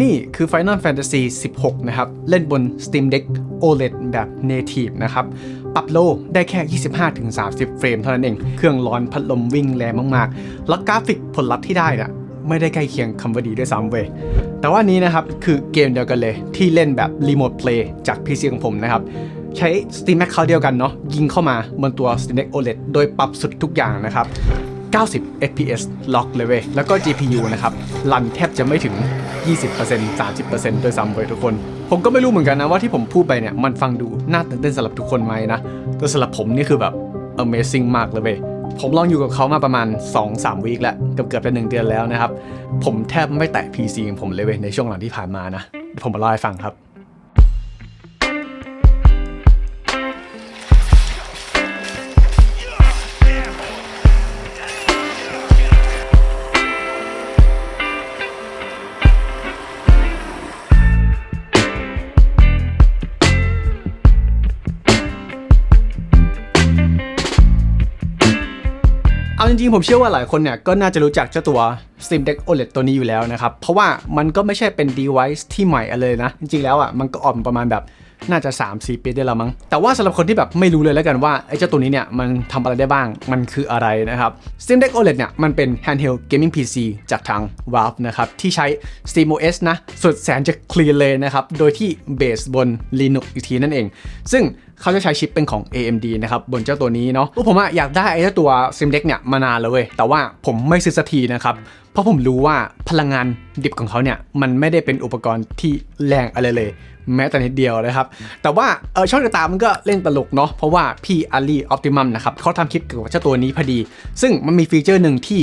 นี่คือ Final Fantasy 16 นะครับ เล่นบน Steam Deck OLED แบบ Native นะครับ ปรับโลได้แค่ 25-30 เฟรมเท่านั้นเอง เครื่องร้อนพัดลมวิ่งแรงมากๆ แล้วกราฟิกผลลัพธ์ที่ได้น่ะไม่ได้ใกล้เคียงคำว่าดีด้วยซ้ำเว้ย แต่ว่านี้นะครับ คือเกมเดียวกันเลย ที่เล่นแบบ Remote Play จาก PC ของผมนะครับ ใช้ Steam Account เดียวกันเนาะยิงเข้ามาบนตัว Steam Deck OLED โดยปรับสุดทุกอย่างนะครับ 90 fps ล็อกเลยเว้ยแล้วก็ GPU นะครับรันแทบจะไม่ถึง 20% 30%โดยซ้ำเว้ยทุกคน ผมก็ไม่รู้เหมือนกันนะว่าที่ผมพูดไปเนี่ยมันฟังดูน่าตื่นเต้นสำหรับทุกคนไหมนะแต่สำหรับผมนี่คือแบบ amazing มากเลยเว้ยผมลองอยู่กับเขามาประมาณ 2-3วีคแล้วเกือบเกือบจะหนึ่งเดือนแล้วนะครับ ผมแทบไม่แตะ PC ของผมเลยเว้ยในช่วงหลังที่ผ่านมานะ ผมมาเล่าให้ฟังครับ จริงๆ ผมเชื่อว่าหลายคนเนี่ยก็น่าจะรู้จักเจ้าตัว Steam Deck OLED ตัวนี้อยู่แล้วนะครับ เพราะว่ามันก็ไม่ใช่เป็น device ที่ใหม่อะไรนะ จริงๆ แล้วอะมันก็ออกประมาณแบบ น่าจะ3-4ปีได้แล้วมั้ง แต่ว่าสำหรับคนที่แบบไม่รู้เลยแล้วกันว่าไอ้เจ้าตัวนี้เนี่ยมันทำอะไรได้บ้าง มันคืออะไรนะครับ Steam Deck OLED เนี่ยมันเป็น handheld gaming PC จากทาง Valve นะครับที่ใช้ SteamOS นะสุดแสนจะคลีนเลยนะครับ โดยที่เบสบน Linux อีกทีนั่นเอง ซึ่งเขาจะใช้ชิปเป็นของ AMD นะครับบนเจ้าตัวนี้เนาะผมอะอยากได้ไอ้เจ้าตัว Steam Deck เนี่ยมานานแล้วเว้ยแต่ว่าผมไม่ซื้อสักทีนะครับเพราะผมรู้ว่าพลังงานดิบของเขาเนี่ยมันไม่ได้เป็นอุปกรณ์ที่แรงอะไรเลย แม้แต่นิดเดียวนะครับ แต่ว่าเออช่องติดตามมันก็เล่นตลกเนาะเพราะว่าพี่อารีออ t ติมัมนะครับเขาทำคลิปเกี่ยวกับเจ้าตัวนี้พอดี ซึ่งมันมีฟีเจอร์หนึ่งที่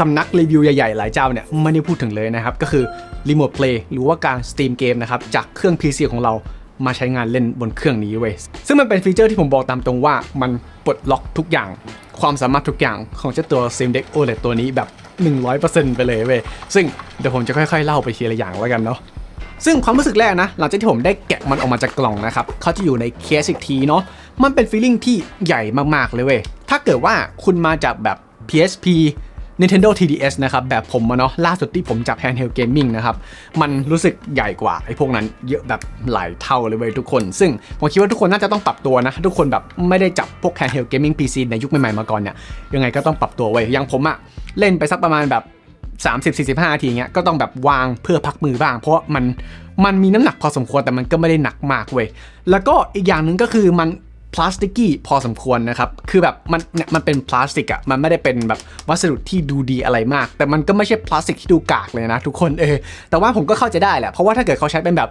สำนักรีวิวใหญ่ๆ หลายเจ้าเนี่ยไม่ได้พูดถึงเลยนะครับ ก็คือ Remote Play หรือว่าการสตรีมเกมนะครับ จากเครื่อง PC ของเรามาใช้งานเล่นบนเครื่องนี้เว้ยซึ่งมันเป็นฟีเจอร์ที่ผมบอกตามตรงว่ามันปลดล็อกทุกอย่าง ความสามารถทุกอย่างของเจ้าตัว Steam Deck OLED ตัวนี้แบบ 100%ไปเลยเว้ยซึ่งเดี๋ยวผมจะค่อยๆ เล่าไปทีละอย่างแล้วกันเนาะ ซึ่งความรู้สึกแรกนะ หลังจากที่ผมได้แกะมันออกมาจากกล่องนะครับเขาจะอยู่ในเคสอีกทีเนาะมันเป็นฟีลิ่งที่ใหญ่มากๆเลยเว้ยถ้าเกิดว่าคุณมาจากแบบ PSP Nintendo 3DS นะครับ แบบผมอะเนาะล่าสุดที่ผมจับ handheld gaming นะครับ มันรู้สึกใหญ่กว่าไอ้พวกนั้นเยอะแบบหลายเท่าเลยเว้ยทุกคน ซึ่งผมคิดว่าทุกคนน่าจะต้องปรับตัวนะ ทุกคนแบบไม่ได้จับพวก handheld gaming PC ในยุคใหม่ๆมาก่อนเนี่ยยังไงก็ต้องปรับตัวเว้ยอย่างผมอะเล่นไปสักประมาณแบบ 30-45นาทีเงี้ยก็ต้องแบบวางเพื่อพักมือบ้าง เพราะมันมันมีน้ำหนักพอสมควรแต่มันก็ไม่ได้หนักมากเว้ยแล้วก็อีกอย่างหนึ่งก็คือมันพลาสติกี้พอสมควรนะครับ คือแบบมันเนี่ยมันเป็นพลาสติกอะมันไม่ได้เป็นแบบวัสดุที่ดูดีอะไรมาก แต่มันก็ไม่ใช่พลาสติกที่ดูกากเลยนะทุกคนเออ แต่ว่าผมก็เข้าใจได้แหละ เพราะว่าถ้าเกิดเขาใช้เป็นแบบ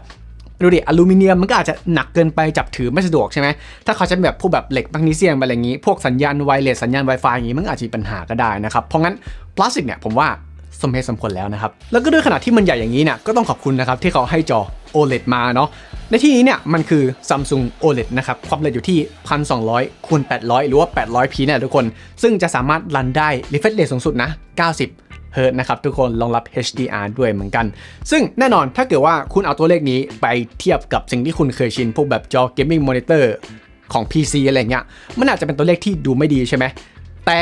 ดูดิอลูมิเนียมมันก็อาจจะหนักเกินไปจับถือไม่สะดวกใช่ไหมถ้าเขาใช้แบบพวกแบบเหล็กแมกนีเซียมอะไรอย่างนี้ พวกสัญญาณไวเลสสัญญาณ Wi-Fi อย่างนี้มันอาจจะมีปัญหาก็ได้นะครับ เพราะงั้นพลาสติกเนี่ยผมว่า สมเหตุสมผลแล้วนะครับ แล้วก็ด้วยขนาดที่มันใหญ่อย่างนี้เนี่ยก็ต้องขอบคุณนะครับที่เขาให้จอ OLED มาเนาะในที่นี้เนี่ยมันคือ Samsung OLED นะครับความละเอียดอยู่ที่ 1200คูณ800 หรือว่า 800p เนี่ยทุกคน ซึ่งจะสามารถรันได้ refresh rate สูงสุดนะ 90เฮิร์ตนะครับทุกคนรองรับ HDR ด้วยเหมือนกัน ซึ่งแน่นอนถ้าเกิดว่าคุณเอาตัวเลขนี้ไปเทียบกับสิ่งที่คุณเคยชิน พวกแบบจอ Gaming Monitor ของ PC อะไรเงี้ย มันอาจจะเป็นตัวเลขที่ดูไม่ดีใช่ไหม แต่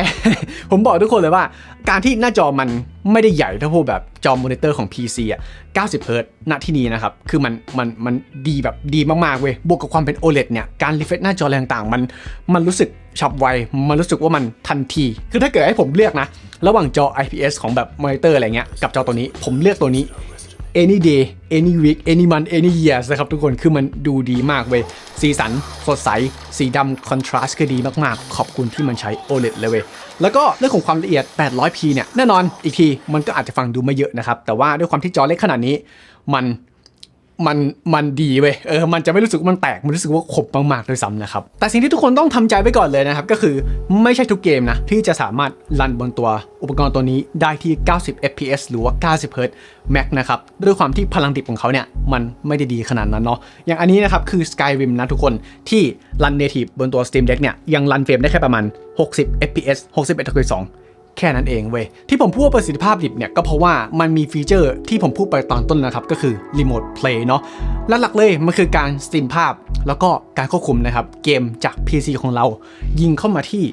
ผมบอกทุกคนเลยว่า การที่หน้าจอมันไม่ได้ใหญ่เท่าพวกแบบจอมอนิเตอร์ของ PC อะ 90 เฮิร์ตณที่นี้นะครับ คือมันมันมันดีแบบดีมากๆเว้ย บวกกับความเป็น OLED เนี่ย การรีเฟรชหน้าจออะไรต่างๆ มันมันรู้สึกฉับไว มันรู้สึกว่ามันทันที คือถ้าเกิดให้ผมเลือกนะ ระหว่างจอ IPS ของแบบมอนิเตอร์อะไรเงี้ย กับจอตัวนี้ ผมเลือกตัวนี้ any day any week any month any year นะครับทุกคนคือมันดูดีมากเว้ยสีสันสดใส สีดำคอนทราสต์ก็ดีมากๆ ขอบคุณที่มันใช้ OLED เลยเว้ยแล้วก็เรื่องของความละเอียด 800p เนี่ยแน่นอนอีกทีมันก็อาจจะฟังดูไม่เยอะนะครับ แต่ว่าด้วยความที่จอเล็กขนาดนี้มัน มันมันดีเว้ยเออมันจะไม่รู้สึกว่ามันแตก มันรู้สึกว่าขบมากๆด้วยซ้ำนะครับ แต่สิ่งที่ทุกคนต้องทำใจไว้ก่อนเลยนะครับ ก็คือไม่ใช่ทุกเกมนะ ที่จะสามารถรันบนตัวอุปกรณ์ตัวนี้ได้ที่ 90 fps หรือว่า 90 Hz max นะครับ ด้วยความที่พลังดิบของเขาเนี่ย มันไม่ได้ดีขนาดนั้นเนาะอย่างอันนี้นะครับ คือ Skyrim นะทุกคนที่รัน native บนตัว Steam Deck เนี่ยยังรันเฟรมได้แค่ประมาณ 60 fps 61 2 แค่นั้นเองเว้ยที่ผมพูดว่าประสิทธิภาพดิบเนี่ยก็เพราะว่ามันมีฟีเจอร์ที่ผมพูดไปตอนต้นนะครับก็คือ Remote Play เนาะและหลักเลยมันคือการสตรีมภาพ แล้วก็การควบคุมนะครับเกมจาก PC ของเรา ยิงเข้ามาที่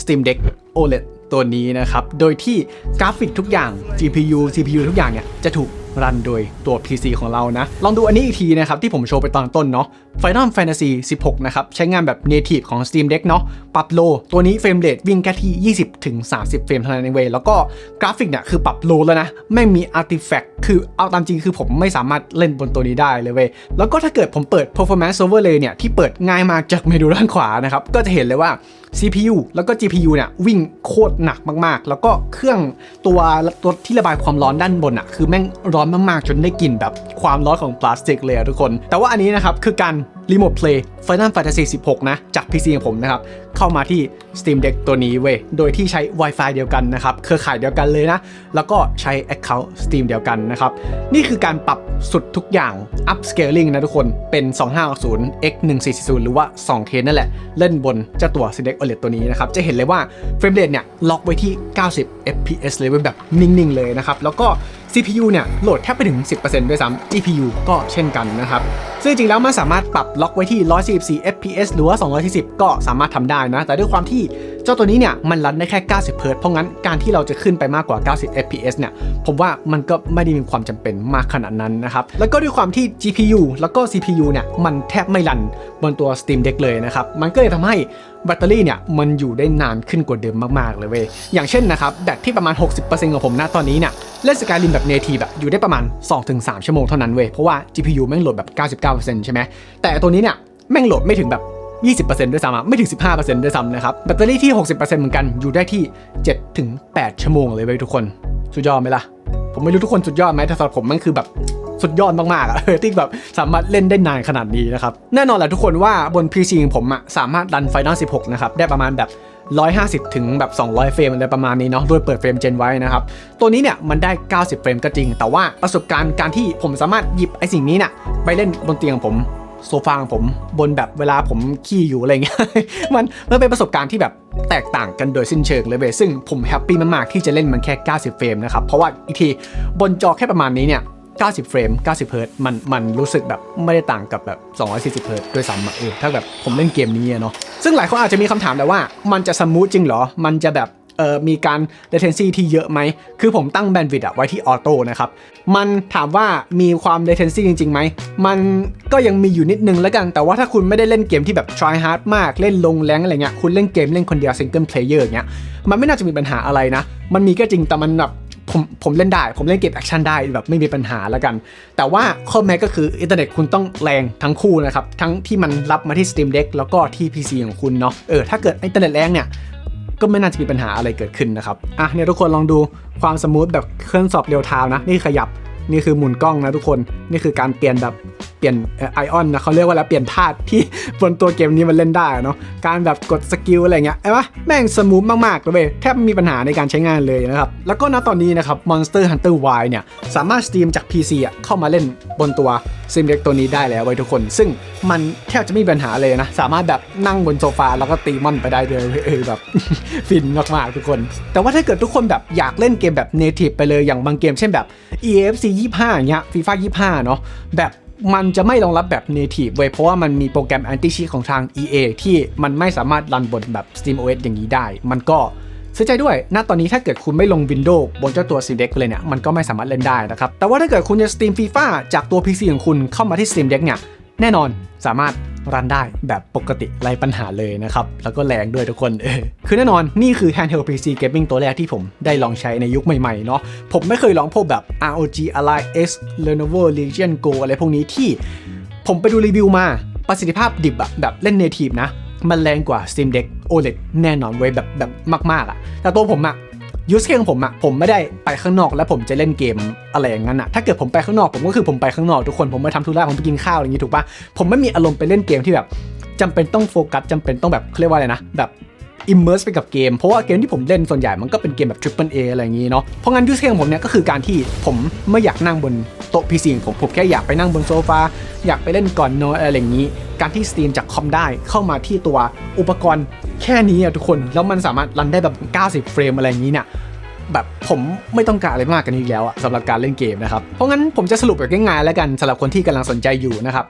Steam Deck OLED ตัวนี้นะครับ โดยที่กราฟิกทุกอย่าง GPU CPU ทุกอย่างเนี่ยจะถูกรันโดยตัว PC ของเรานะ ลองดูอันนี้อีกทีนะครับ ที่ผมโชว์ไปตอนต้นเนาะ Final Fantasy 16 นะครับ ใช้งานแบบ native ของ Steam Deck เนาะปรับโล ตัวนี้เฟรมเรทวิ่งแค่ที่ 20 ถึง 30 เฟรมเท่านั้นเองเว้ยแล้วก็กราฟิกเนี่ยคือปรับโลแล้วนะ ไม่มี artifact คือเอาตามจริงคือผมไม่สามารถเล่นบนตัวนี้ได้เลยเว้ยแล้วก็ถ้าเกิดผมเปิด performance overlay เนี่ย ที่เปิดง่ายมากจากเมนูด้านขวานะครับ ก็จะเห็นเลยว่า CPU แล้วก็ GPU เนี่ยวิ่งโคตรหนักมากๆ แล้วก็เครื่องตัวตัวที่ระบายความร้อนด้านบนอะคือแม่งร้อนมากๆจนได้กลิ่นแบบความร้อนของพลาสติกเลยอะทุกคน แต่ว่าอันนี้นะครับคือการรีโมทเพลย์ Final Fantasy 16 นะ จาก PC ของผมนะครับ เข้ามาที่ Steam Deck ตัวนี้เว้ย โดยที่ใช้ Wi-Fi เดียวกันนะครับ เครือข่ายเดียวกันเลยนะ แล้วก็ใช้ Account Steam เดียวกันนะครับ นี่คือการปรับสุดทุกอย่าง Upscaling นะทุกคน เป็น 2560 x 1440หรือว่า 2K นั่นแหละ เล่นบนเจ้าตัว Steam Deck OLED ตัวนี้นะครับ จะเห็นเลยว่าเฟรมเรทเนี่ยล็อกไว้ที่ 90 fps เลยแบบนิ่งๆ เลยนะครับ แล้วก็ CPU เนี่ยโหลดแทบไปถึง 10%ด้วยซ้ำ GPU ก็เช่นกันนะครับ ซึ่งจริงๆแล้วมันสามารถปรับล็อกไว้ที่ 144 fps หรือว่า 240 ก็สามารถทำได้นะ แต่ด้วยความที่เจ้าตัวนี้เนี่ยมันรันได้แค่ 90เฮิร์ตเพราะงั้นการที่เราจะขึ้นไปมากกว่า 90 fps เนี่ย ผมว่ามันก็ไม่ได้มีความจำเป็นมากขนาดนั้นนะครับ แล้วก็ด้วยความที่ GPU แล้วก็ CPU เนี่ยมันแทบไม่รันบนตัว Steam Deck เลยนะครับ มันก็เลยทำให้แบตเตอรี่เนี่ยมันอยู่ได้นานขึ้นกว่าเดิมมากๆเลยเว้ย อย่างเช่นนะครับแบตที่ประมาณ 60%ของผมณตอนนี้เนี่ยเล่นสกายริมแบบ native แบบอยู่ได้ประมาณ 2-3 ชั่วโมงเท่านั้นเว้ย เพราะว่า GPU แม่งโหลดแบบ 99%ใช่ไหมแต่ตัวนี้เนี่ย แม่งโหลดไม่ถึงแบบ 20%ด้วยซ้ำอะไม่ถึง 15%ด้วยซ้ำนะครับ แบตเตอรี่ที่ 60%เหมือนกันอยู่ได้ที่ 7-8 ชั่วโมงเลยเว้ยทุกคน สุดยอดไหมล่ะ ผมไม่รู้ทุกคนสุดยอดไหมแต่สำหรับผมมันคือแบบสุดยอดมากๆอะที่แบบสามารถเล่นได้นานขนาดนี้นะครับ แน่นอนแหละทุกคนว่าบน PC ของผมอะสามารถดัน Final 16 นะครับ ได้ประมาณแบบ 150 ถึงแบบ 200 เฟรมอะไรประมาณนี้เนาะโดยเปิดเฟรมเจนไว้นะครับ ตัวนี้เนี่ยมันได้ 90 เฟรมก็จริง แต่ว่าประสบการณ์การที่ผมสามารถหยิบไอ้สิ่งนี้เนี่ยไปเล่นบนเตียงผม โซฟาของผมบนแบบเวลาผมขี้อยู่อะไรเงี้ยมันมันเป็นประสบการณ์ที่แบบแตกต่างกันโดยสิ้นเชิงเลยเว้ยซึ่งผมแฮปปี้มากๆที่จะเล่นมันแค่ 90 เฟรมนะครับ เพราะว่าอีกทีบนจอแค่ประมาณนี้เนี่ย 90 เฟรม 90 เฮิร์ตมันมันรู้สึกแบบไม่ได้ต่างกับแบบ 240 เฮิร์ตด้วยซ้ำอะเออถ้าแบบผมเล่นเกมนี้อะเนาะซึ่งหลายคนอาจจะมีคำถามแต่ว่ามันจะสมูทจริงเหรอ มันจะแบบเอ่อมีการ latency ที่เยอะไหม คือผมตั้ง bandwidth อะไว้ที่ออโต้นะครับ มันถามว่ามีความ latency จริงๆไหม มันก็ยังมีอยู่นิดนึงแล้วกัน แต่ว่าถ้าคุณไม่ได้เล่นเกมที่แบบ try hard มาก เล่นลงแรงอะไรเงี้ย คุณเล่นเกมเล่นคนเดียว single player เงี้ย มันไม่น่าจะมีปัญหาอะไรนะ มันมีก็จริง แต่มันแบบผมผมเล่นได้ ผมเล่นเกมแอคชั่นได้แบบไม่มีปัญหาแล้วกัน แต่ว่าข้อแม้ก็คืออินเทอร์เน็ตคุณต้องแรงทั้งคู่นะครับ ทั้งที่มันรับมาที่ Steam Deck แล้วก็ที่ PC ของคุณเนาะ เออ ถ้าเกิดอินเทอร์เน็ตแรงเนี่ย ก็ไม่น่าจะมีปัญหาอะไรเกิดขึ้นนะครับอะเนี่ยทุกคนลองดูความสมูทแบบเครื่องสอบเรียวไทม์นะ นี่ขยับนี่คือหมุนกล้องนะทุกคนนี่คือการเปลี่ยนแบบ เปลี่ยนไอออนนะเขาเรียกว่าแล้วเปลี่ยนธาตุที่บนตัวเกมนี้มันเล่นได้เนาะการแบบกดสกิลอะไรเงี้ยไอ้ปะแม่งสมูทมากๆเลยเว้ยแทบไม่มีปัญหาในการใช้งานเลยนะครับ แล้วก็ณตอนนี้นะครับ Monster Hunter Y เนี่ย สามารถสตรีมจาก PC อะเข้ามาเล่นบนตัวซิมเด็กตัวนี้ได้แล้วไว้ทุกคน ซึ่งมันแทบจะไม่มีปัญหาเลยนะ สามารถแบบนั่งบนโซฟาแล้วก็ตีมอนไปได้เลยเออแบบฟินมากๆทุกคน แต่ว่าถ้าเกิดทุกคนแบบอยากเล่นเกมแบบ native ไปเลยอย่างบางเกมเช่นแบบ EFC 25อย่างเงี้ย FIFA 25เนาะแบบ มันจะไม่รองรับแบบ native เว้ยเพราะว่ามันมีโปรแกรม anti cheat ของทาง EA ที่มันไม่สามารถรันบนแบบ SteamOS อย่างนี้ได้ มันก็เสียใจด้วย ณ ตอนนี้ถ้าเกิดคุณไม่ลง Windows บนเจ้าตัว Steam Deck เลยเนี่ย มันก็ไม่สามารถเล่นได้นะครับ แต่ว่าถ้าเกิดคุณจะ Steam FIFA จากตัว PC ของคุณเข้ามาที่ Steam Deck เนี่ย แน่นอนสามารถ รันได้แบบปกติไร้ปัญหาเลยนะครับ แล้วก็แรงด้วยทุกคนเออคือแน่นอนนี่คือ Handheld PC Gaming ตัวแรกที่ผมได้ลองใช้ในยุคใหม่ๆเนาะผมไม่เคยลองพวกแบบ ROG Ally X Lenovo Legion Go อะไรพวกนี้ที่ ผมไปดูรีวิวมาประสิทธิภาพดิบอะแบบเล่น native นะ มันแรงกว่า Steam Deck OLED แน่นอนเว้ยแบบแบบมากๆอะแต่ตัวผมอะ ยูสเคของผมอะผมไม่ได้ไปข้างนอกแล้วผมจะเล่นเกมอะไรอย่างนั้นอะถ้าเกิดผมไปข้างนอกผมก็คือผมไปข้างนอกทุกคนผมไปทำธุระผมไปกินข้าวอะไรอย่างงี้ถูกปะผมไม่มีอารมณ์ไปเล่นเกมที่แบบจำเป็นต้องโฟกัสจำเป็นต้องแบบเขาเรียกว่าอะไรนะแบบ อิมเมอร์สไปกับเกม เพราะว่าเกมที่ผมเล่นส่วนใหญ่มันก็เป็นเกมแบบ Triple A ออะไรอย่างนี้เนาะเพราะงั้นยูสเคของผมเนี่ยก็คือการที่ผมไม่อยากนั่งบนโต๊ะ PC ของผมผมแค่อยากไปนั่งบนโซฟาอยากไปเล่นก่อนนอนอะไรอย่างนี้ การที่สตรีมจากคอมได้เข้ามาที่ตัวอุปกรณ์แค่นี้อะทุกคนแล้วมันสามารถรันได้แบบ 90 เฟรมอะไรอย่างนี้เนี่ยแบบผมไม่ต้องการอะไรมากกันอีกแล้วอะสำหรับการเล่นเกมนะครับ เพราะงั้นผมจะสรุปแบบง่ายๆแล้วกันสำหรับคนที่กำลังสนใจอยู่นะครับ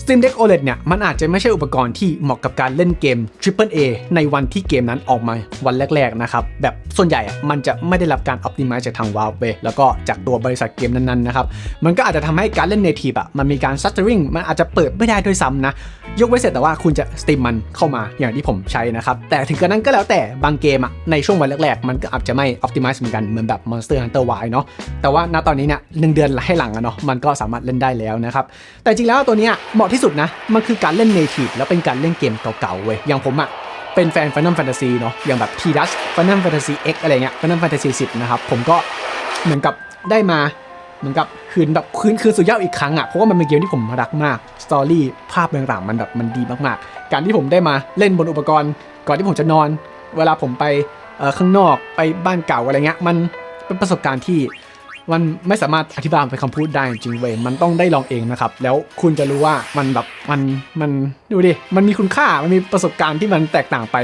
Steam Deck OLED เนี่ยมันอาจจะไม่ใช่อุปกรณ์ที่เหมาะกับการเล่นเกม Triple A ในวันที่เกมนั้นออกมาวันแรกๆนะครับ แบบส่วนใหญ่อะมันจะไม่ได้รับการ optimize จากทาง Valve เว้ยแล้วก็จากตัวบริษัทเกมนั้นๆนะครับ มันก็อาจจะทำให้การเล่น native อะมันมีการ stuttering มันอาจจะเปิดไม่ได้ด้วยซ้ำนะ ยกเว้นเสร็จแต่ว่าคุณจะ Steam มันเข้ามาอย่างที่ผมใช้นะครับแต่ถึงกระนั้นก็แล้วแต่บางเกมอะในช่วงวันแรกๆ มันก็อาจจะไม่ optimize เหมือนกันเหมือนแบบ Monster Hunter Y เนาะแต่ว่าณตอนนี้เนี่ยหนึ่งเดือนให้หลังอะเนาะมันก็สามารถเล่นได้แล้วนะครับแต่จริงแล้วตัวเนี้ยเหมาะที่สุดนะ มันคือการเล่น native แล้วเป็นการเล่นเกมเก่าๆเว้ย อย่างผมอะเป็นแฟน Final Fantasy เนาะ อย่างแบบ T Dash Final Fantasy X อะไรเงี้ย Final Fantasy 10นะครับ ผมก็เหมือนกับได้มาเหมือนกับคืนแบบคืนคืนสู่เหย้าอีกครั้งอะ เพราะว่ามันเป็นเกมที่ผมรักมาก สตอรี่ภาพต่างๆมันแบบมันดีมากๆ การที่ผมได้มาเล่นบนอุปกรณ์ ก่อนที่ผมจะนอน เวลาผมไปข้างนอกไปบ้านเก่าอะไรเงี้ย มันเป็นประสบการณ์ที่ มันไม่สามารถอธิบายเป็นคำพูดได้จริงเว้ยมันต้องได้ลองเองนะครับ แล้วคุณจะรู้ว่ามันแบบมันมันดูดิ มันมีคุณค่า มันมีประสบการณ์ที่มันแตกต่างไป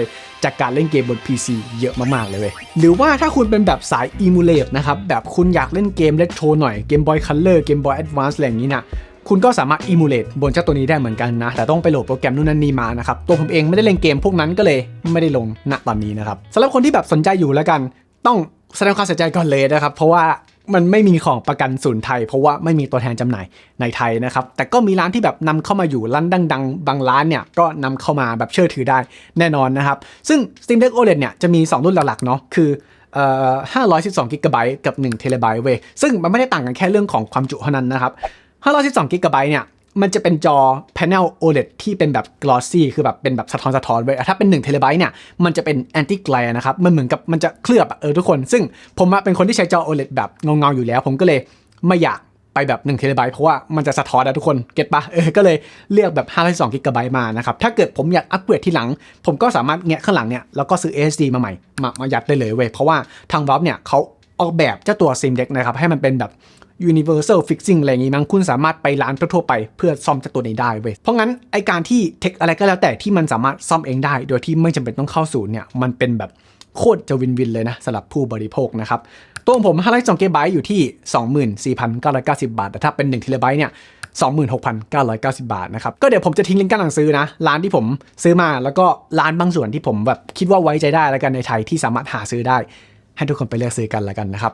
จากการเล่นเกมบน PC เยอะมาก ๆ เลยเว้ย หรือว่าถ้าคุณเป็นแบบสาย emulate นะครับ แบบคุณอยากเล่นเกมเล็กโชหน่อย เกม Boy Color เกม Boy Advance อะไรอย่างนี้นะคุณก็สามารถ emulate บนเจ้าตัวนี้ได้เหมือนกันนะ แต่ต้องไปโหลดโปรแกรมนู่นนั่นนี่มานะครับ ตัวผมเองไม่ได้เล่นเกมพวกนั้นก็เลยไม่ได้ลงณตอนนี้นะครับสำหรับคนที่แบบสนใจอยู่แล้วกัน ต้องแสดงความเสียใจก่อนเลยนะครับ เพราะว่า มันไม่มีของประกันศูนย์ไทย เพราะว่าไม่มีตัวแทนจำหน่ายในไทยนะครับ แต่ก็มีร้านที่แบบนำเข้ามาอยู่ร้านดัง ๆ บางร้านเนี่ยก็นำเข้ามาแบบเชื่อถือได้แน่นอนนะครับ ซึ่ง Steam Deck OLED เนี่ยจะมี 2 รุ่นหลักๆเนาะคือเอ่อ512 g b กับ1 t b เว้ยซึ่งมันไม่ได้ต่างกันแค่เรื่องของความจุเท่านั้นนะครับ512 g b เนี่ย มันจะเป็นจอ panel OLED ที่เป็นแบบ glossy คือแบบเป็นแบบสะท้อนสะท้อนไว้ยถ้าเป็น1 t b เนี่ย มันจะเป็น anti glare นะครับ มันเหมือนกับมันจะเคลือบเออทุกคน ซึ่งผมเป็นคนที่ใช้จอ OLED แบบเงาๆอยู่แล้ว ผมก็เลยไม่อยากไปแบบ1 t b เพราะว่ามันจะสะท้อนนะทุกคน เก็ตปะเออ ก็เลยเลือกแบบ512 g b มานะครับ ถ้าเกิดผมอยากอัปเกรดที่หลัง ผมก็สามารถแงะข้างหลังเนี่ย แล้วก็ซื้อ SSD มาใหม่ มามายัดได้เลยเว้ย เพราะว่าทาง Valve เนี่ยเขาออกแบบเจ้าตัว Steam Deck นะครับให้มันเป็นแบบ universal fixing อะไรอย่างงี้มั้งคุณสามารถไปร้านทั่วๆไปเพื่อซ่อมเจ้าตัวนี้ได้เว้ยเพราะงั้นไอการที่เทคอะไรก็แล้วแต่ที่มันสามารถซ่อมเองได้ โดยที่ไม่จำเป็นต้องเข้าศูนย์เนี่ยมันเป็นแบบโคตรจะวินวินเลยนะสำหรับผู้บริโภคนะครับตัวของผม512 g b อยู่ที่ 24,990 บาท แต่ถ้าเป็น1 t b เนี่ย26,990 บาทนะครับ ก็เดี๋ยวผมจะทิ้งลิงก์การสั่งซื้อนะ ร้านที่ผมซื้อมาแล้วก็ร้านบางส่วนที่ผมแบบคิดว่าไว้ใจได้แล้วกันในไทยที่สามารถหาซื้อได้ ให้ทุกคนไปเลือกซื้อกันแล้วกันนะครับ